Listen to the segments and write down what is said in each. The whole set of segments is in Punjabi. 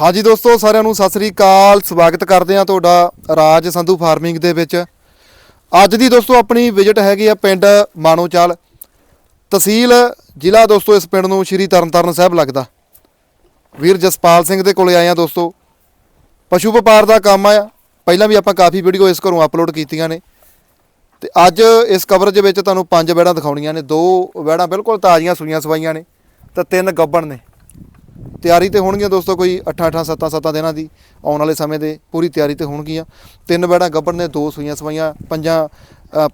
ਹਾਂਜੀ ਦੋਸਤੋ, ਸਾਰਿਆਂ ਨੂੰ ਸਤਿ ਸ੍ਰੀ ਅਕਾਲ। ਸਵਾਗਤ ਕਰਦੇ ਹਾਂ ਤੁਹਾਡਾ ਰਾਜ ਸੰਧੂ ਫਾਰਮਿੰਗ ਦੇ ਵਿੱਚ। ਅੱਜ ਦੀ ਦੋਸਤੋ, ਆਪਣੀ ਵਿਜ਼ਿਟ ਹੈਗੀ ਆ ਪਿੰਡ ਮਾਨੋਚਾਲ ਤਹਿਸੀਲ ਜ਼ਿਲ੍ਹਾ ਦੋਸਤੋ, ਇਸ ਪਿੰਡ ਨੂੰ ਸ਼੍ਰੀ ਤਰਨਤਾਰਨ ਸਾਹਿਬ ਲੱਗਦਾ। ਵੀਰ ਜਸਪਾਲ ਸਿੰਘ ਦੇ ਕੋਲੇ ਆਏ ਆ ਦੋਸਤੋ। ਪਸ਼ੂ ਵਪਾਰ ਦਾ ਕੰਮ ਆ। ਪਹਿਲਾਂ ਵੀ ਆਪਾਂ ਕਾਫੀ ਵੀਡੀਓ ਇਸ ਘਰੋਂ ਅਪਲੋਡ ਕੀਤੀਆਂ ਨੇ। ਤੇ ਅੱਜ ਇਸ ਕਵਰੇਜ ਵਿੱਚ ਤੁਹਾਨੂੰ ਪੰਜ ਵੈੜਾਂ ਦਿਖਾਉਣੀਆਂ ਨੇ। ਦੋ ਵੈੜਾਂ ਬਿਲਕੁਲ ਤਾਜ਼ੀਆਂ ਸੂਈਆਂ ਸਵਾਈਆਂ ਨੇ ਤੇ ਤਿੰਨ ਗੱਬਣ ਨੇ। ਤਿਆਰੀ ਤੇ ਹੋਣਗੀਆਂ ਦੋਸਤੋ ਕੋਈ 8 8 7 7 ਦਿਨਾਂ ਦੀ, ਆਉਣ ਵਾਲੇ ਸਮੇਂ ਦੇ ਪੂਰੀ ਤਿਆਰੀ ਤੇ ਹੋਣਗੀਆਂ। ਤਿੰਨ ਵੈੜਾਂ ਗੱਬਣ ਨੇ, ਦੋ ਸੂਈਆਂ ਸਵਾਈਆਂ, ਪੰਜਾਂ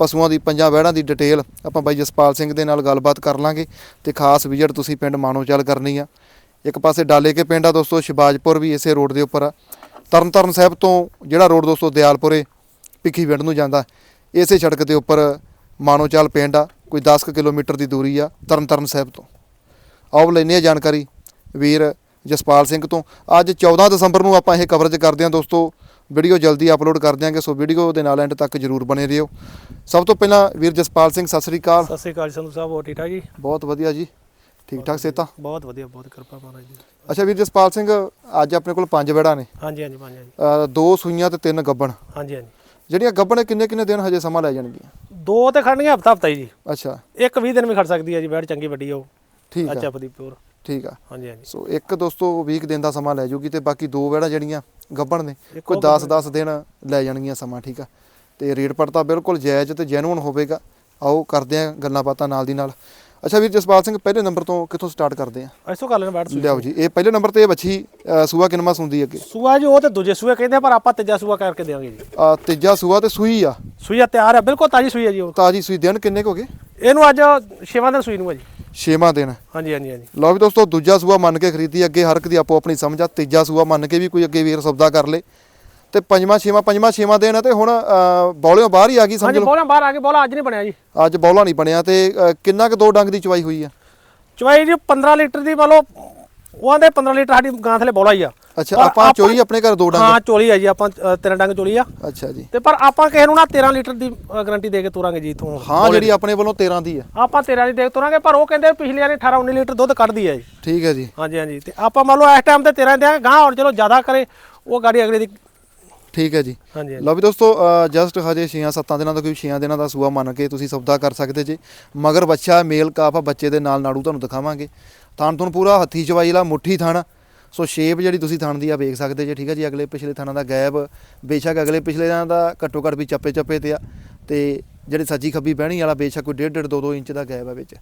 ਪਸ਼ੂਆਂ ਦੀ, ਪੰਜਾਂ ਵੈੜਾਂ ਦੀ ਡਿਟੇਲ ਆਪਾਂ ਬਾਈ ਜਸਪਾਲ ਸਿੰਘ ਦੇ ਨਾਲ ਗੱਲਬਾਤ ਕਰ ਲਾਂਗੇ ਤੇ ਖਾਸ ਵਿਜ਼ਿਟ ਤੁਸੀਂ ਪਿੰਡ ਮਾਨੋਚਲ ਕਰਨੀ ਆ। ਇੱਕ ਪਾਸੇ ਡਾਲੇ ਕੇ ਪਿੰਡ ਆ ਦੋਸਤੋ ਸ਼ਿਬਾਜਪੁਰ ਵੀ ਇਸੇ ਰੋਡ ਦੇ ਉੱਪਰ ਆ। ਤਰਨਤਾਰਨ ਸਾਹਿਬ ਤੋਂ ਜਿਹੜਾ ਰੋਡ ਦੋਸਤੋ, ਦਿਆਲਪੁਰੇ, ਭਿੱਖੀ ਪਿੰਡ ਨੂੰ ਜਾਂਦਾ, ਇਸੇ ਸੜਕ ਦੇ ਉੱਪਰ ਮਾਨੋਚਲ ਪਿੰਡ ਆ, ਕੋਈ 10 ਕੁ ਕਿਲੋਮੀਟਰ ਦੀ ਦੂਰੀ ਆ ਤਰਨਤਾਰਨ ਸਾਹਿਬ ਤੋਂ। ਆਓ ਲੈਂਦੇ ਆ ਜਾਣਕਾਰੀ। ਵੀਰ ਜਸਪਾਲ ਸਿੰਘ ਤੋਂ। ਅੱਜ 14 ਦਸੰਬਰ ਨੂੰ ਆਪਾਂ ਇਹ ਕਵਰੇਜ ਕਰਦੇ ਹਾਂ ਦੋਸਤੋ। ਵੀਡੀਓ ਜਲਦੀ ਅਪਲੋਡ ਕਰ ਦਿਆਂਗੇ ਸੋ ਵੀਡੀਓ ਦੇ ਨਾਲ ਐਂਡ ਤੱਕ ਜਰੂਰ ਬਣੇ ਰਹੋ ਸਭ ਤੋਂ ਪਹਿਲਾਂ ਵੀਰ ਜਸਪਾਲ ਸਿੰਘ ਸਤਿ ਸ੍ਰੀ ਅਕਾਲ। ਸਤਿ ਸ੍ਰੀ ਅਕਾਲ ਜੀ ਸੰਧੂ ਸਾਹਿਬ ਹੋਰ ਠੀਕ ਠਾਕ ਜੀ? ਬਹੁਤ ਵਧੀਆ ਜੀ। ਠੀਕ ਠਾਕ ਸੇਤਾ ਬਹੁਤ ਵਧੀਆ ਬਹੁਤ ਕਿਰਪਾ ਮਹਾਰਾਜ ਦੀ। ਅੱਛਾ ਵੀਰ ਜਸਪਾਲ ਸਿੰਘ ਅੱਜ ਆਪਣੇ ਕੋਲ ਪੰਜ ਵੜਾ ਨੇ। ਹਾਂਜੀ ਹਾਂਜੀ ਪੰਜ ਹਾਂਜੀ ਦੋ ਸੂਈਆਂ ਤੇ ਤਿੰਨ ਗੱਬਣ। ਹਾਂਜੀ ਹਾਂਜੀ। ਜਿਹੜੀਆਂ ਗੱਬਣ ਕਿੰਨੇ ਕਿੰਨੇ ਦਿਨ ਹਜੇ ਸਮਾਂ ਲੈ ਜਾਣਗੀਆਂ? ਦੋ ਤੇ ਖੜਨੀਆਂ ਹਫਤਾ ਹਫਤਾ ਹੀ ਜੀ। ਅੱਛਾ। ਇੱਕ 20 ਦਿਨ ਵੀ ਖੜ ਸਕਦੀ ਹੈ ਜੀ ਬੈਠ ਚੰਗੀ ਵੱਡੀ ਉਹ। ਠੀਕ ਅੱਛਾ ਆ ਫਦੀ ਪਿਓਰ ਠੀਕ ਆ। ਹਾਂਜੀ ਹਾਂਜੀ। ਸੋ ਇੱਕ ਦੋਸਤੋ ਵੀਕ ਦਿਨ ਦਾ ਸਮਾਂ ਲੈ ਜੂਗੀ ਤੇ ਬਾਕੀ ਦੋ ਵੜਾ ਜਿਹੜੀਆਂ ਗੱਬਣ ਨੇ ਕੋਈ ਉਹ 10 10 ਦਿਨ ਲੈ ਜਾਣਗੀਆਂ ਸਮਾਂ ਠੀਕ ਆ। ਤੇ ਰੇਟ ਪੜਤਾ ਬਿਲਕੁਲ ਜਾਇਜ਼ ਤੇ ਜੈਨੂਨ ਹੋਵੇਗਾ। ਆਓ ਕਰਦੇ ਆ ਗੱਲਾਂ ਬਾਤਾਂ ਨਾਲ ਦੀ ਨਾਲ। ਅੱਛਾ ਵੀਰ ਜਸਪਾਲ ਸਿੰਘ ਪਹਿਲੇ ਨੰਬਰ ਤੋਂ ਕਿੱਥੋਂ ਸਟਾਰਟ ਕਰਦੇ ਆ? ਐਸੋ ਕਰ ਲੈਣ ਸੂਆ ਲਿਆਓ ਜੀ ਇਹ ਪਹਿਲੇ ਨੰਬਰ ਤੇ ਇਹ ਬੱਚੀ ਸੂਆ ਕਿਨਮਾ ਸੁੰਦੀ ਅੱਗੇ? ਸੂਆ ਜੀ ਉਹ ਤੇ ਦੂਜੇ ਸੂਏ ਕਹਿੰਦੇ ਆ, ਪਰ ਆਪਾਂ ਤੀਜਾ ਸੂਆ ਕਰਕੇ ਦੇਵਾਂਗੇ ਜੀ। ਆ ਤੀਜਾ ਸੂਆ ਤੇ ਸੂਈ ਆ? ਸੂਆ ਤਿਆਰ ਹੈ ਬਿਲਕੁਲ ਤਾਜੀ ਸੂਈ ਹੈ ਜੀ ਉਹ। ਤਾਜੀ ਸੂਈ ਦਿਨ ਕਿੰਨੇ ਕੁ ਹੋ ਗਏ? ਇਹਨੂੰ ਅੱਜ ਛੇਵਾਂ ਦਿਨ ਸੂਈ ਨੂੰ ਹੈ ਜੀ। ਛੇਵਾਂ ਦਿਨ। ਹਾਂਜੀ ਹਾਂਜੀ ਹਾਂਜੀ। ਲਓ ਵੀ ਦੋਸਤੋ ਦੂਜਾ ਸੂਆ ਮੰਨ ਕੇ ਖਰੀਦੀ ਅੱਗੇ ਹਰ ਇੱਕ ਦੀ ਆਪੋ ਆਪਣੀ ਸਮਝ ਆ। ਤੀਜਾ ਸੂਆ ਮੰਨ ਕੇ ਵੀ ਕੋਈ ਅੱਗੇ ਵੀਰ ਸੌਦਾ ਕਰ ਲੇ। ਤੇ ਪੰਜਵਾਂ ਛੇਵਾਂ ਪੰਜਵਾਂ ਛੇਵਾਂ ਦਿਨ ਆ ਤੇ ਹੁਣ ਬੌਲਿਓਂ ਬਾਹਰ ਹੀ ਆ ਗਈ ਸਮਝ ਹਾਂਜੀ ਲਓ। ਬੋਲਾਂ ਬਾਹਰ ਆ ਕੇ ਬੋਲਾ ਅੱਜ ਨਹੀਂ ਬਣਿਆ ਜੀ। ਅੱਜ ਬੌਲਾ ਨਹੀਂ ਬਣਿਆ ਤੇ ਅ, ਕਿੰਨਾ ਕੁ ਦੋ ਡੰਗ ਦੀ ਚਵਾਈ ਹੋਈ ਆ? ਚਵਾਈ ਜੀ 15 ਲੀਟਰ ਦੀ ਮੰਨ ਲਓ ਉਹ ਆਂਦੇ 15 ਲੀਟਰ ਸਾਡੀ ਗਾਂ ਥਲੇ ਬੋਲਾ ਹੀ ਆ। ਅੱਛਾ ਆਪਾਂ ਚੋਈ ਆਪਣੇ ਘਰ ਦੋ ਡੰਗ? ਹਾਂ ਚੋਲੀ ਆ ਜੀ ਆਪਾਂ ਤਿੰਨ ਡੰਗ ਚੋਲੀ ਆ। ਅੱਛਾ ਜੀ। ਤੇ ਪਰ ਆਪਾਂ ਕਿਸੇ ਨੂੰ ਨਾ 13 ਲੀਟਰ ਦੀ ਗਾਰੰਟੀ ਦੇ ਕੇ ਤੁਰਾਂਗੇ ਜੀ ਇਥੋਂ। ਹਾਂ ਜਿਹੜੀ ਆਪਣੇ ਵੱਲੋਂ 13 ਦੀ ਆ। ਆਪਾਂ 13 ਦੀ ਦੇ ਤੁਰਾਂਗੇ ਪਰ ਉਹ ਕਹਿੰਦੇ ਪਿਛਲੇ ਵਾਲੇ 18 19 ਲੀਟਰ ਦੁੱਧ ਕੱਢਦੀ ਹੈ ਜੀ। ਠੀਕ ਹੈ ਜੀ। ਹਾਂਜੀ ਹਾਂਜੀ। ਤੇ ਆਪਾਂ ਮੰਨ ਲਓ ਇਸ ਟਾਈਮ ਤੇ 13 ਦਿਆਂਗੇ ਗਾਂ ਹੁਣ ਚਲੋ ਜ਼ਿਆਦਾ ਕਰੇ ਉਹ ਗਾੜੀ ਅਗਲੇ ਦੀ ਠੀਕ ਹੈ ਜੀ। ਲਓ ਵੀ ਦੋਸਤੋ ਜਸਟ ਹਜੇ 6-7 ਦਿਨਾਂ ਦਾ ਕੋਈ 6 ਦਿਨਾਂ ਦਾ ਸੂਆ ਮੰਨ ਕੇ ਤੁਸੀਂ ਸੌਦਾ ਕਰ ਸਕਦੇ ਜੀ। ਮਗਰ ਬੱਚਾ ਮੇਲ ਕਾਫ ਆ ਬੱਚੇ ਦੇ ਨਾਲ ਨਾੜੂ ਤੁਹਾਨੂੰ ਦਿਖਾਵਾਂਗੇ। ਥਣ ਤੁਹਾਨੂੰ ਪੂਰਾ ਹੱਥੀ ਚਵਾਈ ਵਾਲਾ ਮੁੱਠੀ ਥਣ। ਸੋ ਸ਼ੇਪ ਜਿਹੜੀ ਤੁਸੀਂ ਥਣ ਦੀ ਆ ਵੇਖ ਸਕਦੇ ਜੇ ਠੀਕ ਹੈ ਜੀ ਅਗਲੇ ਪਿਛਲੇ ਥਣਾਂ ਦਾ ਗੈਪ ਬੇਸ਼ੱਕ ਅਗਲੇ ਪਿਛਲੇ ਥਣਾਂ ਦਾ ਘੱਟੋ ਘੱਟ ਵੀ ਚੱਪੇ ਚੱਪੇ ਤੇ ਆ। ਤੇ ਜਿਹੜੇ ਸੱਜੀ ਖੱਬੀ ਬਹਿਣੀ ਵਾਲਾ ਬੇਸ਼ੱਕ ਕੋਈ 1.5 2-2 ਇੰਚ ਦਾ ਗੈਪ ਆ ਵਿੱਚ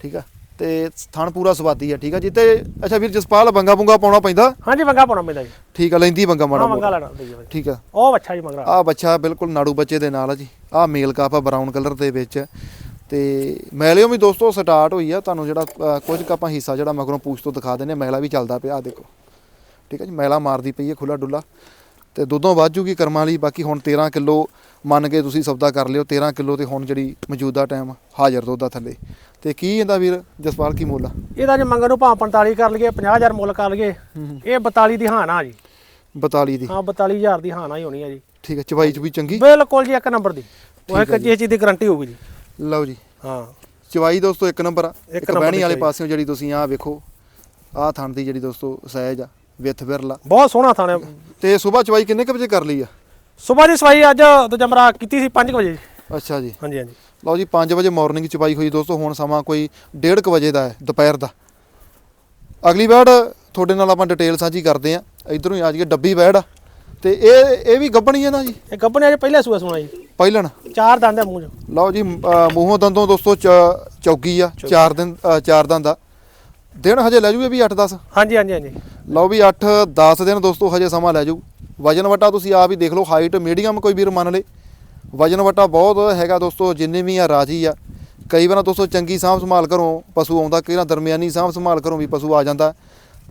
ਠੀਕ ਆ? ਤੇ ਥਣ ਪੂਰਾ ਸਵਾਦੀ ਆ ਠੀਕ ਆ ਜੀ? ਤੇ ਅੱਛਾ ਵੀਰ ਜਸਪਾਲ ਬੰਗਾ ਬੁੰਗਾ ਪਾਉਣਾ ਪੈਂਦਾ? ਹਾਂਜੀ ਵੰਗਾ ਪਾਉਣਾ ਪੈਂਦਾ ਜੀ। ਠੀਕ ਆ ਲੈਂਦੀ ਬੰਗਾ ਮਾੜਾ ਮੋਟਾ। ਲੈਣਾ ਠੀਕ ਆ। ਉਹ ਬੱਚਾ ਜੀ ਮਗਰਾ। ਆ ਬੱਚਾ ਬਿਲਕੁਲ ਨਾੜੂ ਬੱਚੇ ਦੇ ਨਾਲ ਆ ਜੀ। ਆ ਮੇਲ ਕਾਪ ਆ ਬਰਾਊਨ ਕਲਰ ਦੇ ਵਿੱਚ। ਤੇ ਮੈਲਿਓ ਵੀ ਦੋਸਤੋ ਸਟਾਰਟ ਹੋਈ ਆ। ਤੁਹਾਨੂੰ ਜਿਹੜਾ ਕੁਝ ਕੁ ਆਪਾਂ ਹਿੱਸਾ ਜਿਹੜਾ ਮਗਰੋਂ ਪੂਛ ਤੋਂ ਦਿਖਾ ਦਿੰਨੇ ਮੈਲਾ ਵੀ ਚੱਲਦਾ ਪਿਆ ਆ ਦੇਖੋ। ਠੀਕ ਹੈ ਜੀ ਮੈਲਾ ਮਾਰਦੀ ਪਈ ਹੈ ਖੁੱਲਾ ਡੁੱਲਾ। ਤੇ ਦੁੱਧੋਂ ਵੱਧ ਜੂਗੀ ਕਰਮਾਂ ਲਈ ਬਾਕੀ ਹੁਣ 13 ਕਿਲੋ ਮੰਨ ਕੇ ਤੁਸੀਂ ਸੌਦਾ ਕਰ ਲਿਓ 13 ਕਿਲੋ ਤੇ ਹੁਣ ਜਿਹੜੀ ਮੌਜੂਦਾ ਟਾਈਮ ਹਾਜ਼ਰ ਦੁੱਧ ਆ ਥੱਲੇ। ਤੇ ਕੀ ਇਹਦਾ ਵੀਰ ਜਸਪਾਲ ਕੀ ਮੁੱਲ ਆ? ਇਹਦਾ ਜੇ ਮੰਗਣ ਨੂੰ ਭਾਂ 45 ਕਰ ਲਈਏ 50000 ਮੁੱਲ ਕਰ ਲਈਏ ਇਹ 42 ਦੀ ਹਾਨਾ ਜੀ। 42 ਦੀ। ਹਾਂ 42000 ਦੀ ਹਾਨਾ ਹੀ ਹੋਣੀ ਹੈ ਜੀ। ਠੀਕ ਹੈ ਚਵਾਈ ਚ ਵੀ ਚੰਗੀ? ਬਿਲਕੁਲ ਜੀ ਇੱਕ ਨੰਬਰ ਦੀ। ਉਹ ਇੱਕ ਚੀਜ਼ ਦੀ ਗਾਰੰਟੀ ਹੋਊਗੀ ਜੀ। ਲਓ ਜੀ। ਹਾਂ। ਚਵਾਈ ਦੋਸਤੋ ਇੱਕ ਨੰਬਰ ਆ। ਇੱਕ ਬਹਿਣੀ ਵਾਲੇ। ਪਾਸਿਓਂ ਜਿਹੜੀ ਤੁਸੀਂ ਆਹ ਵੇਖੋ ਆਹ ਥਣ ਦੀ ਜਿਹੜੀ ਦੋਸਤੋ ਸਾਈਜ਼ ਆ ਵਿੱਥ ਵਿਰਲਾ। ਬਹੁਤ ਸੋਹਣਾ ਥਾਣੇ ਤੇ ਸਵੇਰ ਚਵਾਈ ਕਿੰਨੇ ਕੁ ਵਜੇ ਕਰ ਲਈ ਆ? ਸਵੇਰ ਦੀ ਸਵਾਈ ਅੱਜ ਦਜਮਰਾ ਕੀਤੀ ਸੀ 5 ਵਜੇ। ਜੀ ਅੱਛਾ ਜੀ। ਹਾਂਜੀ ਹਾਂਜੀ। ਲਓ ਜੀ 5 ਵਜੇ ਮਾਰਨਿੰਗ ਚਵਾਈ ਹੋਈ ਦੋਸਤੋ ਹੁਣ ਸਮਾਂ ਕੋਈ 1:30 ਵਜੇ ਦਾ ਹੈ ਦੁਪਹਿਰ ਦਾ। ਅਗਲੀ ਵੈੜ ਤੁਹਾਡੇ ਨਾਲ ਆਪਾਂ ਡਿਟੇਲ ਸਾਂਝੀ ਕਰਦੇ ਆ ਇਧਰੋਂ ਹੀ ਆ ਜਾਈਏ ਡੱਬੀ ਆ ਤੇ ਇਹ ਇਹ ਵੀ ਗੱਬਣੀ ਹੈ ਨਾ ਜੀ? ਇਹ ਗੱਬਣੇ ਅੱਜ ਪਹਿਲੇ ਸੂਆ ਸੁਣਾ ਜੀ। ਪਹਿਲਣ? ਚਾਰ ਦੰਦ ਆ ਮੂੰਹ 'ਚ। ਲਓ ਜੀ ਅ, ਮੂੰਹੋਂ ਦੰਦੋਂ ਦੋਸਤੋ ਚ- ਚੌਗੀ ਆ ਚਾਰ ਦਿਨ ਅ, ਚਾਰ ਦੰਦ ਆ। ਦਿਨ ਹਜੇ ਲੈ ਜੂਏ ਵੀ 8-10 ਹਾਂਜੀ ਹਾਂਜੀ ਹਾਂਜੀ। ਲਓ ਵੀ 8-10 ਦਿਨ ਦੋਸਤੋ ਹਜੇ ਸਮਾਂ ਲੈ ਜਾਊ ਵਜਨ ਵਟਾ ਤੁਸੀਂ ਆਪ ਹੀ ਦੇਖ ਲਓ ਹਾਈਟ ਮੀਡੀਅਮ ਕੋਈ ਵੀਰ ਮੰਨ ਲੇ। ਵਜਨ ਵਟਾ ਬਹੁਤ ਹੈਗਾ ਦੋਸਤੋ ਜਿੰਨੇ ਵੀ ਆ ਰਾਜੀ ਆ। ਕਈ ਵਾਰ ਦੋਸਤੋ ਚੰਗੀ ਸਾਂਭ ਸੰਭਾਲ ਕਰੋ ਪਸ਼ੂ ਆਉਂਦਾ ਕਈ ਵਾਰ ਦਰਮਿਆਨੀ ਸਾਂਭ ਸੰਭਾਲ ਕਰੋ ਵੀ ਪਸ਼ੂ ਆ ਜਾਂਦਾ।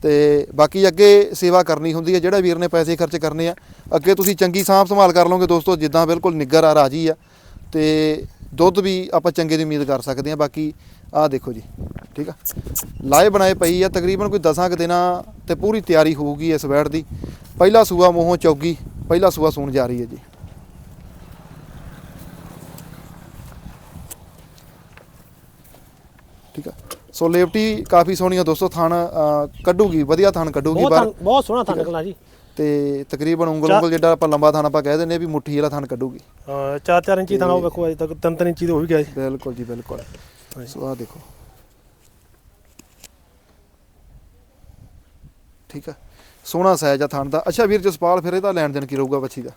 ਤੇ ਬਾਕੀ ਅੱਗੇ ਸੇਵਾ ਕਰਨੀ ਹੁੰਦੀ ਹੈ, ਜਿਹੜਾ ਵੀਰ ਨੇ ਪੈਸੇ ਖਰਚ ਕਰਨੇ ਆ। ਅੱਗੇ ਤੁਸੀਂ ਚੰਗੀ ਸਾਂਭ ਸੰਭਾਲ ਕਰ ਲਓਗੇ ਦੋਸਤੋ, ਜਿੱਦਾਂ ਬਿਲਕੁਲ ਨਿੱਗਰ ਆ, ਰਾਜੀ ਆ। ਤੇ ਦੁੱਧ ਵੀ ਆਪਾਂ ਚੰਗੇ ਦੀ ਉਮੀਦ ਕਰ ਸਕਦੇ ਆ ਬਾਕੀ ਆਹ ਦੇਖੋ ਜੀ, ਠੀਕ ਆ? ਲਾਏ ਬਣਾਏ ਪਈ ਆ, ਤਕਰੀਬਨ ਕੋਈ 10 ਕੁ ਦਿਨਾਂ ਤੇ ਪੂਰੀ ਤਿਆਰੀ ਹੋਊਗੀ ਇਸ ਵੈੜ ਦੀ। ਪਹਿਲਾ ਸੂਆ ਮੋਹੋਂ ਚੌਗੀ, ਪਹਿਲਾ ਸੂਆ ਸੂਣ ਜਾ ਰਹੀ ਹੈ ਜੀ ਠੀਕ ਆ ਸੋ ਲੇਵਟੀ ਕਾਫੀ ਸੋਹਣੀ ਆ ਦੋਸਤੋ ਥਣ ਕੱਢੂਗੀ ਵਧੀਆ ਥਣ ਕੱਢੂਗੀ ਬਹੁਤ ਥਣ- ਬਹੁਤ ਸੋਹਣਾ ਥਣ ਨਿਕਲਣਾ ਜੀ। ਤੇ ਤਕਰੀਬਨ ਉਂਗਲ ਉਂਗਲ ਜਿਹੜਾ ਆਪਾਂ ਲੰਬਾ ਥਣ ਆਪਾਂ ਕਹਿ ਦਿੰਦੇ ਆ ਵੀ ਮੁੱਠੀ ਵਾਲਾ ਥਣ ਕੱਢੂਗੀ। ਹਾਂ 4-4 ਇੰਚੀ ਥਣਾ ਉਹ ਵੇਖੋ ਅਜੇ ਤੱਕ 3-3 ਇੰਚੀ ਤੇ ਹੋ ਵੀ ਗਿਆ ਜੀ। ਬਿਲਕੁਲ ਜੀ ਬਿਲਕੁਲ। ਸੋ ਆ ਦੇਖੋ। ਠੀਕ ਆ। ਸੋਹਣਾ ਸਾਈਜ਼ ਆ ਥਣ ਦਾ। ਅੱਛਾ ਵੀਰ ਜਸਪਾਲ ਫਿਰ ਇਹਦਾ ਲੈਣ ਦੇਣ ਕੀ ਰਹੂਗਾ ਬੱਚੀ ਦਾ?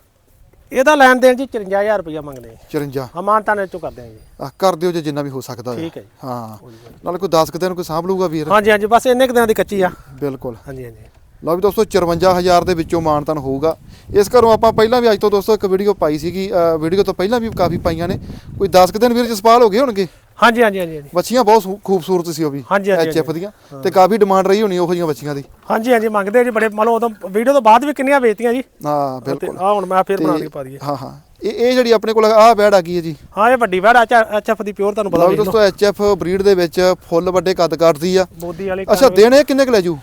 ਇਹਦਾ ਲੈਣ ਦੇਣ ਜੀ 54000 ਰੁਪਇਆ ਮੰਗਦੇ ਆ। 54 ਹਮਾਨਤਾ ਨੇ ਚੋਂ ਕਰਦੇ ਆ ਜੀ। ਆ ਕਰ ਦਿਓ ਜੇ ਜਿੰਨਾ ਵੀ ਹੋ ਸਕਦਾ ਹੈ। ਠੀਕ ਹੈ ਜੀ। ਹਾਂ। ਨਾਲ ਕੋਈ 10 ਕੁ ਦਿਨ ਕੋਈ ਸਾਂਭ ਲੂਗਾ ਵੀਰ? ਹਾਂਜੀ ਹਾਂਜੀ ਬਸ ਇੰਨੇ ਕੁ ਦਿਨਾਂ ਦੀ ਕੱਚੀ ਆ। ਬਿਲਕੁਲ। ਹਾਂਜੀ ਹਾਂਜੀ। ਲਓ ਵੀ ਦੋਸਤੋ 54000 ਦੇ ਵਿੱਚੋਂ ਮਾਨਤਨ ਹੋਊਗਾ। ਇਸ ਘਰੋਂ ਆਪਾਂ ਪਹਿਲਾਂ ਵੀ ਅੱਜ ਤੋਂ ਦੋਸਤੋ ਇੱਕ ਵੀਡੀਓ ਪਾਈ ਸੀਗੀ ਵੀਡੀਓ ਤੋਂ ਪਹਿਲਾਂ ਵੀ ਕਾਫੀ ਪਾਈਆਂ ਨੇ। ਕੋਈ 10 ਕੁ ਦਿਨ ਵੀਰ ਜਸਪਾਲ ਹੋ ਗਏ ਹੋਣਗੇ? ਹਾਂਜੀ ਹਾਂਜੀ ਹਾਂਜੀ ਹਾਂਜੀ। ਬੱਚੀਆਂ ਬਹੁਤ ਸੂ- ਖੂਬਸੂਰਤ ਸੀ ਉਹ ਵੀ ਹਾਂਜੀ, ਹਾਂਜੀ, ਐਚਐਫ ਦੀਆਂ। ਤੇ ਕਾਫੀ ਡਿਮਾਂਡ ਰਹੀ ਹੋਣੀ ਉਹੋ ਜਿਹੀਆਂ ਬੱਚੀਆਂ ਦੀ। ਹਾਂਜੀ ਹਾਂਜੀ ਮੰਗਦੇ ਆ ਜੀ ਬੜੇ ਮੰਨ ਲਓ ਉਦੋਂ ਵੀਡੀਓ ਤੋਂ ਬਾਅਦ ਵੀ ਕਿੰਨੀਆਂ ਵੇਚਤੀਆਂ ਜੀ। ਹਾਂ ਤੇ ਬਿਲਕੁਲ। ਆ ਹੁਣ ਮੈਂ ਫੇਰ ਬਣਾ ਕੇ ਪਾ ਦਈਏ। ਹਾਂ ਹਾਂ। ਇਹ ਇਹ ਜਿਹੜੀ ਆਪਣੇ ਕੋਲ ਆਹ ਬੈੜ ਆ ਗਈ ਹੈ ਜੀ। ਹਾਂ ਇਹ ਵੱਡੀ ਵੈੜ ਐਚਐਫ ਦੀ ਪਿਓਰ ਤੁਹਾਨੂੰ ਪਤਾ ਲਓ ਵੀ ਵੀ ਦੋਸਤੋ ਐਚਐਫ ਬਰੀਡ ਦੇ ਵਿੱਚ ਫੁੱਲ ਵੱਡੇ ਕੱਦ ਕੱਟਦੀ ਆ। ਬੋਦੀ ਵਾਲੀ ਅੱਛਾ ਦਿਨ ਇਹ ਕਿੰਨੇ ਕੁ ਲੈ ਜੂ?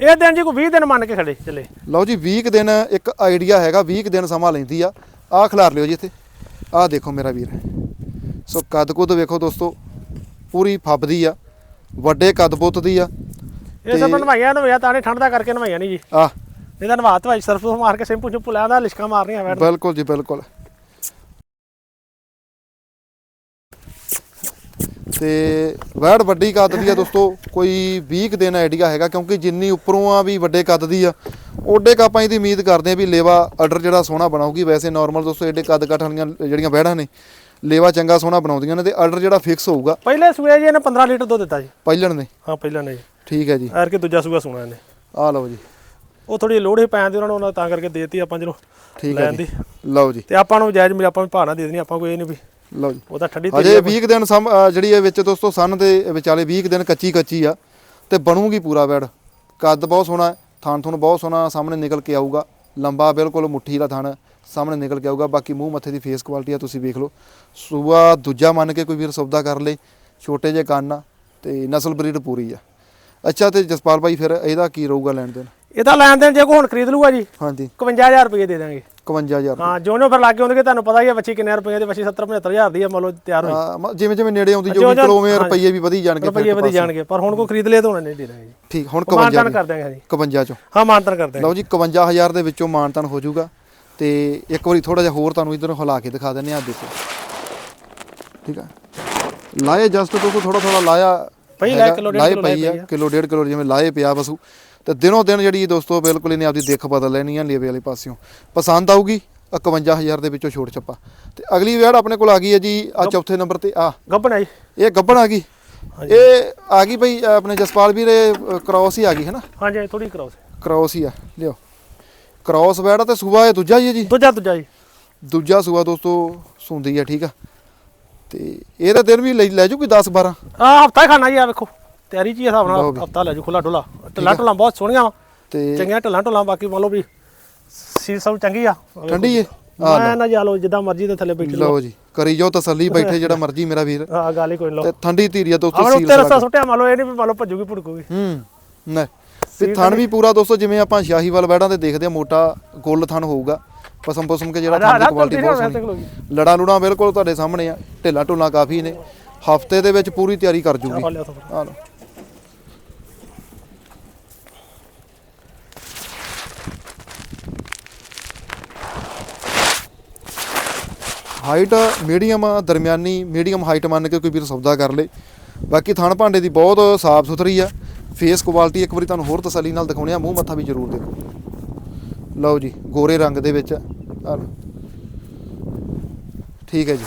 ਇਹ ਦਿਨ ਜੀ ਕੋਈ 20 ਦਿਨ ਮੰਨ ਕੇ ਖੜੇ ਚੱਲੇ। ਲਓ ਜੀ 20 ਕੁ ਦਿਨ ਇੱਕ ਆਈਡੀਆ ਹੈਗਾ 20 ਕੁ ਦਿਨ ਸਮਾਂ ਲੈਂਦੀ ਆ। ਆਹ ਖਿਲਾਰ ਲਿਓ ਜੀ ਇੱਥੇ। ਆਹ ਦੇਖੋ ਮੇਰਾ ਵੀਰ। ਸੋ ਕੱਦ ਕੁੱਦ ਵੇਖੋ ਦੋਸਤੋ ਪੂਰੀ ਫੱਬਦੀ ਆ ਵੱਡੇ ਕੱਦ ਬੁੱਤ ਦੀ ਆ ਇਹ ਸਭ ਨਵਾਈਆਂ ਨਵਾਈਆਂ ਤਾਂ ਨੇ ਠੰਡ ਦਾ ਕਰਕੇ ਨਵਾਈਆਂ ਨਹੀਂ ਜੀ। ਆਹ। ਇਹਦਾ ਨਵਾ ਧਵਾਈ ਸਰਫ ਮਾਰ ਕੇ ਸਿੰਪੂ ਚੁੱਪ ਲਿਆ ਦਾ ਲਿਸ਼ਕਾ ਮਾਰਨੀਆਂ ਵੈੜ ਬਿਲਕੁਲ ਜੀ ਬਿਲਕੁਲ। ਤੇ ਵੈੜ ਵੱਡੀ ਕੱਦ ਦੀ ਆ ਦੋਸਤੋ ਕੋਈ 20 ਕੁ ਦਿਨ ਆਈਡੀਆ ਹੈਗਾ ਕਿਉਂਕਿ ਜਿੰਨੀ ਉੱਪਰੋਂ ਆ ਵੀ ਵੱਡੇ ਕੱਦ ਦੀ ਆ ਓਡੇ ਕੁ ਆਪਾਂ ਇਹਦੀ ਉਮੀਦ ਕਰਦੇ ਆ ਵੀ ਲੇਵਾ ਆਰਡਰ ਜਿਹੜਾ ਸੋਹਣਾ ਬਣਾਉਗੀ ਵੈਸੇ ਨਾਰਮਲ ਦੋਸਤੋ ਏਡੇ ਕੱਦ ਕੱਟ ਵਾਲੀਆਂ ਜਿਹੜੀਆਂ ਵੈੜਾਂ ਨੇ ਲੇਵਾ ਚੰਗਾ ਸੋਹਣਾ ਬਣਾਉਂਦੀਆਂ ਨੇ ਤੇ ਆਰਡਰ ਜਿਹੜਾ ਫਿਕਸ ਹੋਊਗਾ ਪਹਿਲੇ ਸੂਏ ਜੀ ਇਹਨੇ 15 ਲੀਟਰ ਦੁੱਧ ਦਿੱਤਾ ਜੀ। ਪਹਿਲਣ ਨੇ ਹਾਂ ਪਹਿਲਾਂ ਨੇ ਜੀ। ਠੀਕ ਹੈ ਜੀ। ਐਰ ਕੇ ਦੂਜਾ ਸੂਆ ਸੁਣਾ ਇਹਨੇ। ਆ ਲਓ ਜੀ। ਉਹ ਥੋੜੀ ਲੋੜ ਹੀ ਪੈਣ ਦੀ ਉਹਨਾਂ ਨੂੰ ਉਹਨਾਂ ਤਾਂ ਕਰਕੇ ਦੇਤੀ ਆਪਾਂ ਚਲੋ ਠੀਕ ਹੈ ਲੈਣ ਜੀ। ਦੀ। ਲਓ ਜੀ। ਤੇ ਆਪਾਂ ਨੂੰ ਜਾਇਜ਼ ਮਿਲ ਆਪਾਂ ਭਾਣਾ ਦੇ ਦੇਣੀ ਆਪਾਂ ਕੋਈ ਇਹ ਨਹੀਂ ਵੀ ਲਓ ਜੀ। ਉਹਦਾ ਠੱਡੀ ਅਜੇ 20 ਕੁ ਦਿਨ ਸਮ ਅ, ਜਿਹੜੀ ਇਹ ਵਿੱਚ ਦੋਸਤੋ ਸਨ ਦੇ ਵਿਚਾਲੇ 20 ਕੁ ਦਿਨ ਕੱਚੀ ਕੱਚੀ ਆ ਤੇ ਬਣੂਗੀ ਪੂਰਾ ਬੈਡ ਕੱਦ ਬਹੁਤ ਸੋਹਣਾ ਹੈ ਥਣ ਥਣ ਬਹੁਤ ਸੋਹਣਾ ਸਾਹਮਣੇ ਨਿਕਲ ਕੇ ਆਊਗਾ। ਲੰਬਾ ਬਿਲਕੁਲ ਮੁੱਠੀ ਦਾ ਥਣ। ਸਾਹਮਣੇ ਨਿਕਲ ਕੇ ਆਊਗਾ। ਬਾਕੀ ਮੂੰਹ ਮੱਥੇ ਦੀ ਫੇਸ ਕੁਆਲਿਟੀ ਆ ਤੁਸੀਂ ਵੇਖ ਲਓ। ਸੂਆ ਦੂਜਾ ਮੰਨ ਕੇ ਕੋਈ ਵੀਰ ਸੌਦਾ ਕਰ ਲੇ ਛੋਟੇ ਜਿਹੇ ਕੰਨ ਆ ਤੇ ਨਸਲ ਬਰੀਡ ਪੂਰੀ ਆ। ਅੱਛਾ ਤੇ ਜਸਪਾਲ ਭਾਈ ਫਿਰ ਇਹਦਾ ਕੀ ਰਹੂਗਾ ਲੈਣ ਦੇਣ? ਇਹਦਾ ਲੈਣ ਦੇਣ ਜੇ ਕੋਈ ਹੁਣ ਖਰੀਦ ਲੂਗਾ ਜੀ ਹਾਂਜੀ। 51000 ਰੁਪਏ ਦੇ ਦਾਂਗੇ 51000 ਹਾਂ ਜੋ ਜੋ ਫਿਰ ਲੱਗੇ ਹੁੰਦੇ ਤੁਹਾਨੂੰ ਪਤਾ ਹੀ ਹੈ ਬੱਚੀ ਕਿੰਨੇ ਰੁਪਏ ਦੀ ਬੱਚੀ 70 75000 ਦੀ ਹੈ ਮੰਨ ਲਓ ਤਿਆਰ ਹੋਈ। ਜਿਵੇਂ ਜਿਵੇਂ ਨੇੜੇ ਆਉਂਦੀ ਜੋ- ਜੋ ਜੋ- ਕਿਲੋਵੇਂ ਹਾਂਜੀ। ਰੁਪਈਏ ਵੀ ਵਧੀ ਜਾਣਗੇ ਰੁਪਏ ਵਧੀ ਜਾਣਗੇ ਪਰ ਹੁਣ ਕੋਈ ਖਰੀਦ ਲਿਆ ਤਾਂ ਹੁਣ ਨਹੀਂ ਦੇ ਦਾਂਗੇ ਜੀ। ਠੀਕ ਹੁਣ ਮਾਨਤਨ 51 ਕਰ ਦਾਂਗੇ ਜੀ। 51 ਚੋਂ। ਹਾਂ ਮਾਨਤਨ ਕਰ ਦਾਂਗੇ ਲਓ ਜੀ 51000 ਦੇ ਵਿੱਚੋਂ ਮਾਨਤਨ ਹੋ ਜਾਊਗਾ। ਤੇ ਇੱਕ ਵਾਰੀ ਥੋੜਾ ਜਿਹਾ ਹੋਰ ਤੁਹਾਨੂੰ ਇਧਰੋਂ ਹਿਲਾ ਕੇ ਦਿਖਾ ਦਿੰਨੇ ਆ ਦੇਖੋ। ਠੀਕ ਆ? ਲਾਏ ਜਸਟ ਤੋਂ ਥੋੜਾ ਥੋੜਾ ਲਾਇਆ ਪਈ ਲਾਏ, ਹੈਗਾ, ਕਿਲੋ ਡੇਢ ਕਿਲੋ ਪਈ ਆ। ਕਿਲੋ ਡੇਢ ਕਿਲੋ ਜਿਵੇਂ ਲਾਏ ਪਿਆ ਬਸੂ। ਤੇ ਦਿਨੋਂ ਦਿਨ ਜਿਹੜੀ ਦੋਸਤੋ ਬਿਲਕੁਲ ਇਹਨੇ ਆਪਦੀ ਦਿੱਖ ਬਦਲ ਲੈਣੀ ਆ ਲੇਵੇ ਵਾਲੇ ਪਾਸਿਓਂ। ਪਸੰਦ ਆਊਗੀ 51000 ਦੇ ਵਿੱਚੋਂ ਛੋਟ ਚੱਪਾ। ਤੇ ਅਗਲੀ ਵੇੜ ਆਪਣੇ ਕੋਲ ਆ ਗਈ ਹੈ ਜੀ ਆ ਚੌਥੇ ਨੰਬਰ ਤੇ ਆ ਗੱਬਣ ਜੀ ਇਹ ਗੱਬਣ ਆ ਗਈ। ਇਹ ਆ ਗਈ ਬਈ ਆਪਣੇ ਜਸਪਾਲ ਵੀਰ ਕ੍ਰਾਸ ਹੀ ਆ ਗਈ ਹੈ ਨਾ? ਹਾਂਜੀ ਥੋੜੀ ਕਰਾਓ ਕ੍ਰਾਸ ਹੀ ਆ ਲਿਓ ਕ੍ਰਾਸ ਵੈੜ ਤੇ ਸੂਆ ਇਹ ਦੂਜਾ ਹੀ ਹੈ ਜੀ? ਦੂਜਾ ਦੂਜਾ ਜੀ। ਦੂਜਾ ਸੂਆ ਦੋਸਤੋ ਸੁੰਦੀ ਆ ਠੀਕ ਆ। ਤੇ ਇਹਦਾ ਦਿਨ ਵੀ ਲੈ ਲੈ ਜੂ ਕੋਈ 10 12 ਆ ਹਫਤਾ ਹੀ ਖਾਣਾ ਜੀ ਆ ਵੇਖੋ। ਤਿਆਰੀ ਚ ਹੀ ਆ ਹਿਸਾਬ ਨਾਲ। ਹਫਤਾ ਲੈ ਜੂ ਖੁੱਲਾ ਢੁਲਾ ਢੱਲਾ ਢੁਲਾ ਬਹੁਤ ਸੋਹਣੀਆਂ ਵਾ। ਤੇ ਚੰਗੀਆਂ ਢੱਲਾ ਢੁਲਾ ਬਾਕੀ ਮੰਨ ਲਓ ਵੀ ਸੀਲ ਸਭ ਚੰਗੀ ਆ। ਠੰਡੀ ਏ? ਮੈਂ ਨਾ ਜਾ ਲਓ ਜਿੱਦਾਂ ਮਰਜ਼ੀ ਦੇ ਥੱਲੇ ਬੈਠ ਲਓ ਜੀ ਕਰੀ ਜਾਓ ਤਸੱਲੀ ਬੈਠੇ ਜਿਹੜਾ ਮਰਜ਼ੀ ਮੇਰਾ ਵੀਰ। ਆ ਗੱਲ ਹੀ ਕੋਈ ਲਓ। ਤੇ ਠੰਡੀ ਧੀਰੀ ਆ ਦੋਸਤੋ ਸੀਲ ਉੱਤੇ ਰਸਾ ਸੁੱਟਿਆ ਮੰਨ ਲਓ ਇਹ ਨਹੀਂ ਵੀ ਮੰਨ ਲਓ ਭੱਜੂਗੀ ਭੁੜਕੂਗੀ। ਹੂੰ ਨਾ। ਤੇ ਥਣ ਵੀ ਪੂਰਾ ਦੋਸਤੋ ਜਿਵੇਂ ਆਪਾਂ ਸ਼ਾਹੀਵਾਲ ਬੈੜਾਂ ਤੇ ਦੇਖਦੇ ਆ ਮੋਟਾ ਗੁੱਲ ਥਣ ਹੋਊਗਾ। ਪਸਮ ਪਸਮ ਕੇ ਜਿਹੜਾ ਥਣ ਦੀ ਕੁਆਲਿਟੀ ਬਹੁਤ ਸੋਹਣੀ। ਲੜਾ ਲੁੜਾ ਬਿਲਕੁਲ ਤੁਹਾਡੇ ਸਾਹਮਣੇ ਆ ਢਿੱਲਾ ਢੁੱਲਾ ਕਾਫੀ ਨੇ। ਹਫ਼ਤੇ ਦੇ ਵਿੱਚ ਪੂਰੀ ਤਿਆਰੀ ਕਰ ਜੂਗੀ। ਆ ਲਓ ਹਾਈਟ ਮੀਡੀਅਮ ਦਰਮਿਆਨੀ ਮੀਡੀਅਮ ਹਾਈਟ ਮੰਨ ਕੇ ਕੋਈ ਵੀਰ ਸੌਦਾ ਕਰ ਲੇ। ਬਾਕੀ ਥਣ ਭਾਂਡੇ ਦੀ ਬਹੁਤ ਸਾਫ਼ ਸੁਥਰੀ ਆ। ਫੇਸ ਕੁਆਲਿਟੀ ਇੱਕ ਵਾਰੀ ਤੁਹਾਨੂੰ ਹੋਰ ਤਸੱਲੀ ਨਾਲ ਦਿਖਾਉਣੇ ਆ, ਮੂੰਹ ਮੱਥਾ ਵੀ ਜ਼ਰੂਰ ਦੇਖੋ। ਲਓ ਜੀ, ਗੋਰੇ ਰੰਗ ਦੇ ਵਿੱਚ ਠੀਕ ਹੈ ਜੀ।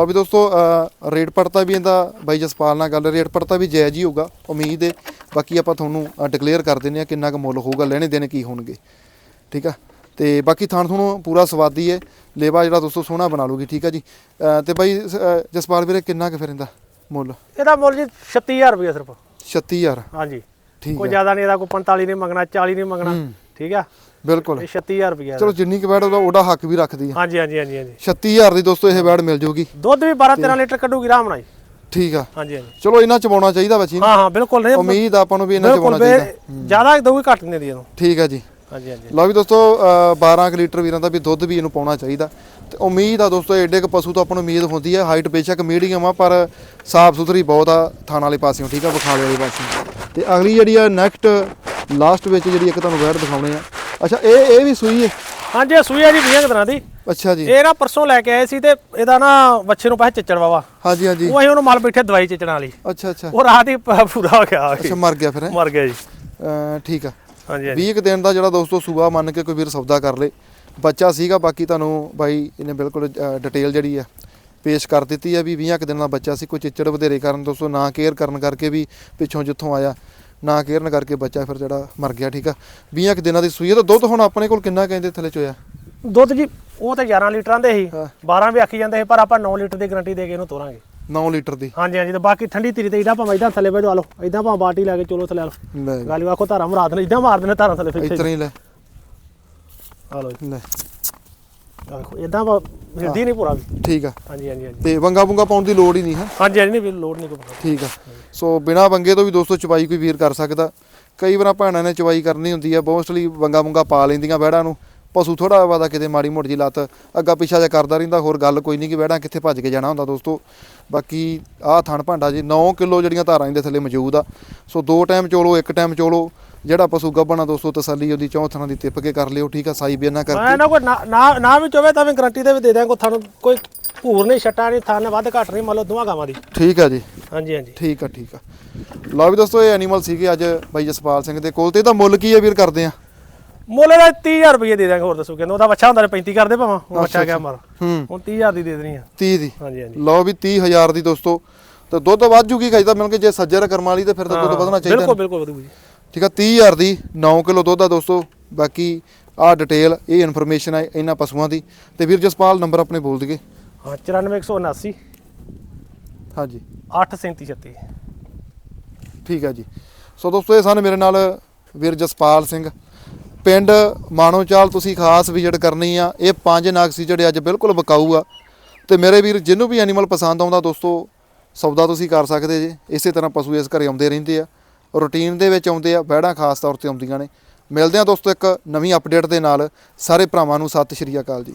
ਲਓ ਵੀ ਦੋਸਤੋ ਰੇਟ ਪੜਤਾ ਵੀ ਇਹਦਾ ਬਾਈ ਜਸਪਾਲ ਨਾਲ ਗੱਲ ਰੇਟ ਪੜਤਾ ਵੀ ਜਾਇਜ਼ ਹੀ ਹੋਊਗਾ ਉਮੀਦ ਹੈ ਬਾਕੀ ਆਪਾਂ ਤੁਹਾਨੂੰ ਡਿਕਲੇਅਰ ਕਰ ਦਿੰਨੇ ਆ ਕਿੰਨਾ ਕੁ ਮੁੱਲ ਹੋਊਗਾ ਲੈਣੇ ਦੇਣੇ ਕੀ ਹੋਣਗੇ। ਠੀਕ ਆ? ਤੇ ਬਾਕੀ ਥਾਣ ਤੁਹਾਨੂੰ ਪੂਰਾ ਸਵਾਦੀ ਹੈ ਲੇਵਾ ਜਿਹੜਾ ਦੋਸਤੋ ਸੋਹਣਾ ਬਣਾ ਲੂਗੀ ਠੀਕ ਆ ਜੀ? ਤੇ ਬਾਈ ਜਸਪਾਲ ਵੀਰੇ ਕਿੰਨਾ ਕੁ ਫਿਰ ਇਹਦਾ ਮੁੱਲ? ਇਹਦਾ ਮੁੱਲ ਜੀ 36000 ਰੁਪਏ ਸਿਰਫ। 36000 ਹਾਂਜੀ। ਠੀਕ ਕੋਈ ਜ਼ਿਆਦਾ ਨਹੀਂ ਇਹਦਾ ਕੋਈ 45 ਨਹੀਂ ਮੰਗਣਾ 40 ਨਹੀਂ ਮੰਗਣਾ। ਠੀਕ ਆ? ਬਿਲਕੁਲ। ਇਹ 36000 ਰੁਪਏ ਚਲੋ ਜਿੰਨੀ ਕੁ ਵੈੜ ਉਹਦਾ ਉਹਦਾ ਹੱਕ ਵੀ ਰੱਖਦੀ ਆ। ਹਾਂਜੀ ਹਾਂਜੀ ਹਾਂਜੀ ਹਾਂਜੀ। 36000 ਦੀ ਦੋਸਤੋ ਇਹ ਵੈੜ ਮਿਲ ਜੂਗੀ। ਦੁੱਧ ਵੀ 12 13 ਲੀਟਰ ਕੱਢੂਗੀ ਆਰਾਮ ਨਾਲ ਠੀਕ ਆ। ਹਾਂਜੀ ਹਾਂਜੀ। ਚਲੋ ਇਹਨਾਂ ਚਵਾਉਣਾ ਚਾਹੀਦਾ ਬੱਚੀ ਹਾਂ ਹਾਂ ਬਿਲਕੁਲ ਨਹੀਂ। ਉਮੀਦ ਆਪਾਂ ਨੂੰ ਵੀ ਇਹਨਾਂ ਚਵਾਉਣਾ ਚਾਹੀਦਾ। ਜ਼ਿਆਦਾ ਦਊਗੀ ਘੱਟ ਨਹੀਂ ਦੀ ਇਹਨੂੰ। ਠੀਕ ਆ ਜੀ। ਹਾਂਜੀ ਹਾਂਜੀ। ਲਓ ਵੀ ਦੋਸਤੋ ਅ, 12 ਕੁ ਲੀਟਰ ਵੀਰਾਂ ਦਾ ਵੀ ਦੁੱਧ ਵੀ ਇਹਨੂੰ ਪਾਉਣਾ ਚਾਹੀਦਾ। ਤੇ ਉਮੀਦ ਆ ਦੋਸਤੋ ਏਡੇ ਕ ਪਸ਼ੂ ਤੋਂ ਆਪਾਂ ਨੂੰ ਉਮੀਦ ਹੁੰਦੀ ਹੈ ਹਾਈਟ ਬੇਸ਼ੱਕ ਮੀਡੀਅਮ ਆ ਪਰ ਸਾਫ਼ ਸੁਥਰੀ ਬਹੁਤ ਆ ਥਾਣ ਵਾਲੇ ਪਾਸਿਓਂ ਠੀਕ ਆ ਬਖਾਲੇ ਵਾਲੇ ਪਾਸਿਓਂ। ਤੇ ਅਗਲੀ ਜਿਹੜੀ ਆ ਨੈਕਸਟ ਲਾਸਟ ਵਿੱਚ ਜਿਹੜੀ ਇੱਕ ਤੁਹਾਨੂੰ ਵੈਰ ਦਿਖਾਉਣੇ ਆ। ਅੱਛਾ ਇਹ ਇਹ ਵੀ ਸੂਈ ਹੈ? ਹਾਂਜੀ ਇਹ ਸੂਈ ਆ ਜੀ 20 ਦਿਨਾਂ ਦੀ। ਅੱਛਾ ਜੀ। ਇਹ ਨਾ ਪਰਸੋਂ ਲੈ ਕੇ ਆਏ ਸੀ ਤੇ ਇਹਦਾ ਨਾ ਬੱਚੇ ਨੂੰ ਪਾਸੇ ਚੱਚੜ ਵਾਵਾ ਹਾਂਜੀ ਹਾਂਜੀ। ਉਹ ਅਸੀਂ ਉਹਨੂੰ ਮਲ ਬੈਠੇ ਦਵਾਈ ਚੱਚਣ ਵਾਲੀ। ਅੱਛਾ ਅੱਛਾ। ਉਹ ਰਾਤ ਹੀ ਪੂਰਾ ਹੋ ਗਿਆ। ਅੱਛਾ ਮਰ ਗਿਆ ਫਿਰ ਹੈਂ? ਮਰ ਗਿਆ ਜੀ। ਠੀਕ ਆ। ਹਾਂਜੀ ਹਾਂਜੀ। 20 ਕੁ ਦਿਨ ਦਾ ਜਿਹੜਾ ਦੋਸਤੋ ਸੂਬਾ ਮੰਨ ਕੇ ਕੋਈ ਵੀਰ ਸੌਦਾ ਕਰ ਲੇ। ਬੱਚਾ ਸੀਗਾ ਬਾਕੀ ਤੁਹਾਨੂੰ ਬਾਈ ਇਹਨੇ ਬਿਲਕੁਲ ਡਿਟੇਲ ਜਿਹੜੀ ਆ ਪੇਸ਼ ਕਰ ਦਿੱਤੀ ਆ ਵੀ 20 ਕੁ ਦਿਨ ਦਾ ਬੱਚਾ ਸੀ। ਕੋਈ ਚਿੱਚੜ ਵਧੇਰੇ ਕਰਨ ਦੋਸਤੋ ਨਾ ਕੇਅਰ ਕਰਨ ਕਰਕੇ ਵੀ ਪਿੱਛੋਂ ਜਿੱਥੋਂ ਆਇਆ। ਨਾ ਕੇਅਰ ਨਾ ਕਰਕੇ ਬੱਚਾ ਫਿਰ ਜਿਹੜਾ ਮਰ ਗਿਆ ਠੀਕ ਆ? 20 ਕੁ ਦਿਨਾਂ ਦੀ ਸੂਈ ਆ ਤਾਂ ਦੁੱਧ ਹੁਣ ਆਪਣੇ ਕੋਲ ਕਿੰਨਾ ਕਹਿੰਦੇ ਥੱਲੇ ਚੋਇਆ? ਦੁੱਧ ਜੀ ਉਹ ਤੇ 11 ਲੀਟਰਾਂ ਦੇ ਸੀ। ਹਾਂ। 12 ਵੀ ਆਖੀ ਜਾਂਦੇ ਸੀ ਪਰ ਆਪਾਂ 9 ਲੀਟਰ ਦੀ ਗਾਰੰਟੀ ਦੇ ਕੇ ਇਹਨੂੰ ਤੋਰਾਂਗੇ। 9 ਲੀਟਰ ਦੀ? ਹਾਂਜੀ ਹਾਂਜੀ ਤੇ ਬਾਕੀ ਠੰਡੀ ਧੀਰੀ ਤੇ ਇਦਾਂ ਭਾਵੇਂ ਇਦਾਂ ਥੱਲੇ ਬੈਠਵਾ ਲਓ ਇਦਾਂ ਭਾਵੇਂ ਬਾਟੀ ਲੈ ਕੇ ਚਲੋ ਥੱਲੇ ਆ ਲਓ। ਗੱਲ ਆਖੋ ਧਾਰਾ ਮਰਾ ਦੇਣ ਇਦਾਂ ਮਾਰ ਦੇਣੇ ਧਾਰਾ ਥੱਲੇ ਫਿਰ ਹੀ ਲੈ। ਆ ਲਓ ਲੈ। ਇਦਾਂ ਹਿਰਦੀ ਨਹੀਂ ਪੂਰਾ ਵੀ। ਠੀਕ ਆ। ਹਾਂਜੀ ਹਾਂਜੀ ਹਾਂਜੀ। ਤੇ ਵੰਗਾ ਵੁੰਗਾ ਪਾਉਣ ਦੀ ਲੋੜ ਹੀ ਨਹੀਂ ਹੈ। ਹਾਂਜੀ ਹਾਂਜੀ ਨਹੀਂ ਵੀ ਲੋਡ ਨਹੀਂ ਕੋਈ ਠੀਕ ਆ। ਸੋ ਬਿਨਾ ਵੰਗੇ ਤੋਂ ਵੀ ਦੋਸਤੋ ਚਵਾਈ ਕੋਈ ਵੀਰ ਕਰ ਸਕਦਾ। ਕਈ ਵਾਰ ਭੈਣਾਂ ਨੇ ਚਵਾਈ ਕਰਨੀ ਹੁੰਦੀ ਆ ਮੋਸਟਲੀ ਵੰਗਾ ਵੰਗਾ ਪਾ ਲੈਂਦੀਆਂ ਵਹਿੜਾਂ ਨੂੰ। ਪਸ਼ੂ ਥੋੜਾ ਵਾਦਾ ਕਿਤੇ ਮਾੜੀ ਮੋਟੀ ਜੀ ਲੱਤ ਅੱਗਾ ਪਿੱਛਾ ਜਿਹਾ ਕਰਦਾ ਰਹਿੰਦਾ ਹੋਰ ਗੱਲ ਕੋਈ ਨਹੀਂ ਕਿ ਵਹਿੜਾਂ ਕਿੱਥੇ ਭੱਜ ਕੇ ਜਾਣਾ ਹੁੰਦਾ ਦੋਸਤੋ। ਬਾਕੀ ਆਹ ਥਣ ਭਾਂਡਾ ਜੀ 9 ਕਿਲੋ ਜਿਹੜੀਆਂ ਧਾਰਾਂ ਇਹਦੇ ਥੱਲੇ ਮੌਜੂਦ ਆ। ਸੋ ਦੋ ਟਾਈਮ ਚੋਲੋ ਇੱਕ ਟਾਈਮ ਚੋਲੋ। ਜਿਹੜਾ ਪਸ਼ੂ ਗੱਭਣਾ ਦੋਸਤੋ ਤਸੱਲੀ ਉਹਦੀ ਚੌਥਾਂ ਦੀ ਤਿੱਪ ਕੇ ਕਰ ਲਿਓ ਠੀਕ ਆ ਸਾਈ ਬੇਨਾ ਮੈਂ ਕਰਕੇ। ਨਾ ਕੋਈ ਨਾ- ਨਾ ਵੀ ਚੋਵੇ ਤਾਂ ਵੀ ਗਾਰੰਟੀ ਦੇ ਵੀ ਦੇ ਦਿਆਂਗੇ ਕੋਈ ਤੁਹਾਨੂੰ ਕੋਈ ਭੂਰ ਨਹੀਂ ਛੱਟਾ ਨਹੀਂ ਥਾਂ ਨੇ ਵੱਧ ਘੱਟ ਨਹੀਂ ਮੰਨ ਲਓ ਦੋਵਾਂ ਗਾਵਾਂ ਦੀ। ਠੀਕ ਆ ਜੀ। ਹਾਂਜੀ ਹਾਂਜੀ। ਠੀਕ ਆ ਠੀਕ ਆ। ਲਓ ਵੀ ਦੋਸਤੋ ਇਹ ਐਨੀਮਲ ਸੀਗੇ ਅੱਜ ਬਾਈ ਜਸਪਾਲ ਸਿੰਘ ਦੇ ਕੋਲ ਤੇ ਇਹਦਾ ਮੁੱਲ ਕੀ ਹੈ ਵੀਰ ਕਰਦੇ ਆ? ਮੁੱਲ ਦਾ 30000 ਰੁਪਏ ਦੇ ਦਾਂਗੇ ਹੋਰ ਦੱਸੋ ਕਹਿੰਦੇ ਉਹਦਾ ਬੱਚਾ ਹੁੰਦਾ ਨੇ 35 ਕਰਦੇ ਭਾਵਾਂ ਉਹ ਬੱਚਾ ਗਿਆ ਮਰ। ਹੂੰ। ਹੁਣ 30000 ਦੀ ਦੇ ਦੇਣੀ ਆ। 30 ਦੀ। ਹਾਂਜੀ ਹਾਂਜੀ। ਲਓ ਵੀ 30000 ਦੀ ਦੋਸਤੋ ਤੇ ਦੁੱਧ ਵੱਧ ਜੂਗੀ ਖਾਈ ਤਾਂ ਮਿਲ ਕੇ ਜੇ ਸੱਜਰ ਕਰਮ ਵਾਲੀ ਤੇ ਫਿਰ ਤਾਂ ਦੁੱਧ ਵਧਣਾ ਚਾਹੀਦਾ ਬਿਲਕੁਲ ਬਿਲਕੁਲ ਵਧੂ ਜੀ। ਠੀਕ ਆ 30000 ਦੀ 9 ਕਿਲੋ ਦੁੱਧ ਆ ਦੋਸਤੋ ਬਾਕੀ ਆਹ ਡਿਟੇਲ ਇਹ ਇਨਫੋਰਮੇਸ਼ਨ ਆ ਇਹਨਾਂ ਪਸ਼ੂਆਂ ਦੀ। ਤੇ ਵੀਰ ਜਸਪਾਲ ਨੰਬਰ ਆਪਣੇ ਬੋਲ ਦਈਏ। ਹਾਂ 94179 ਹਾਂਜੀ। 83736 ਠੀਕ ਆ ਜੀ। ਸੋ ਦੋਸਤੋ ਇਹ ਸਨ ਮੇਰੇ ਨਾਲ ਵੀਰ ਜਸਪਾਲ ਸਿੰਘ। ਪਿੰਡ ਮਾਣੋਚਾਲ ਤੁਸੀਂ ਖਾਸ ਵਿਜ਼ਿਟ ਕਰਨੀ ਆ। ਇਹ ਪੰਜ ਨਾਗ ਸੀ ਜਿਹੜੇ ਅੱਜ ਬਿਲਕੁਲ ਬਕਾਊ ਆ। ਤੇ ਮੇਰੇ ਵੀਰ ਜਿਹਨੂੰ ਵੀ ਐਨੀਮਲ ਪਸੰਦ ਆਉਂਦਾ ਦੋਸਤੋ ਸੌਦਾ ਤੁਸੀਂ ਕਰ ਸਕਦੇ ਜੇ। ਇਸੇ ਤਰ੍ਹਾਂ ਪਸ਼ੂ ਇਸ ਘਰੇ ਆਉਂਦੇ ਰਹਿੰਦੇ ਆ। ਰੂਟੀਨ ਦੇ ਵਿੱਚ ਆਉਂਦੇ ਆ ਬਹਿੜਾਂ ਖਾਸ ਤੌਰ ਤੇ ਆਉਂਦੀਆਂ ਨੇ। ਮਿਲਦੇ ਆ ਦੋਸਤੋ ਇੱਕ ਨਵੀਂ ਅਪਡੇਟ ਦੇ ਨਾਲ। ਸਾਰੇ ਭਰਾਵਾਂ ਨੂੰ ਸਤਿ ਸ਼੍ਰੀ ਅਕਾਲ ਜੀ।